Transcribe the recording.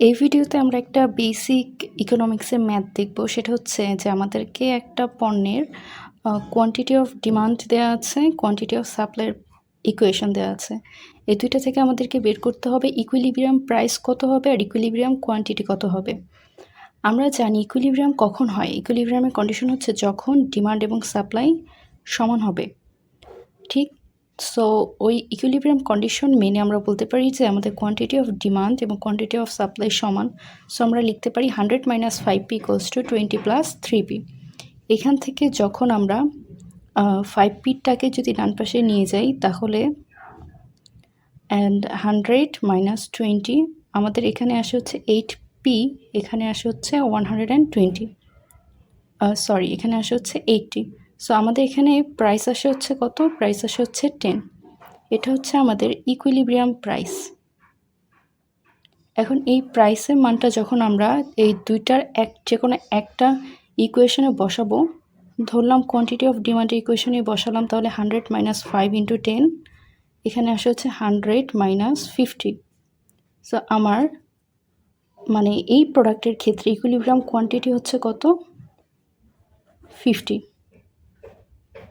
এই ভিডিওতে আমরা একটা বেসিক ইকোনমিক্সের ম্যাথ দেখব। সেটা হচ্ছে যে আমাদেরকে একটা পণ্যের কোয়ান্টিটি অফ ডিমান্ড দেওয়া আছে কোয়ান্টিটি অফ সাপ্লাইয়ের ইকুয়েশন দেওয়া আছে। এই দুইটা থেকে আমাদেরকে বের করতে হবে ইকুইলিব্রিয়াম প্রাইস কত হবে আর ইকুইলিব্রিয়াম কোয়ান্টিটি কত হবে। আমরা জানি ইকুইলিব্রিয়াম কখন হয়। ইকুইলিব্রিয়ামের কন্ডিশন হচ্ছে যখন ডিমান্ড এবং সাপ্লাই সমান হবে। ঠিক? সো ওই ইকুইলিব্রিয়াম কন্ডিশন মেনে আমরা বলতে পারি যে আমাদের কোয়ান্টিটি অফ ডিমান্ড এবং কোয়ান্টিটি অফ সাপ্লাই সমান। সো আমরা লিখতে পারি hundred minus five p equals to twenty plus three p এখান থেকে যখন আমরা ফাইভ পিটাকে যদি ডান পাশে নিয়ে যাই, তাহলে অ্যান্ড হান্ড্রেড মাইনাস টোয়েন্টি আমাদের এখানে আসে হচ্ছে এইট পি এখানে আসে হচ্ছে one hundred and twenty sorry এখানে আসে হচ্ছে এইটটি সো আমাদের এখানে প্রাইস আসে হচ্ছে কত? প্রাইস আসে হচ্ছে টেন এটা হচ্ছে আমাদের ইকুইলিব্রিয়াম প্রাইস এখন এই প্রাইসের মানটা যখন আমরা এই দুইটার এক যে কোনো একটা ইকুয়েশনে বসাবো, ধরলাম কোয়ান্টিটি অফ ডিমান্ড ইকুয়েশনে বসালাম, তাহলে hundred minus five into ten এখানে আসে হচ্ছে হান্ড্রেড মাইনাস ফিফটি সো আমার মানে এই প্রোডাক্টের ক্ষেত্রে ইকুইলিব্রিয়াম কোয়ান্টিটি হচ্ছে কত? ফিফটি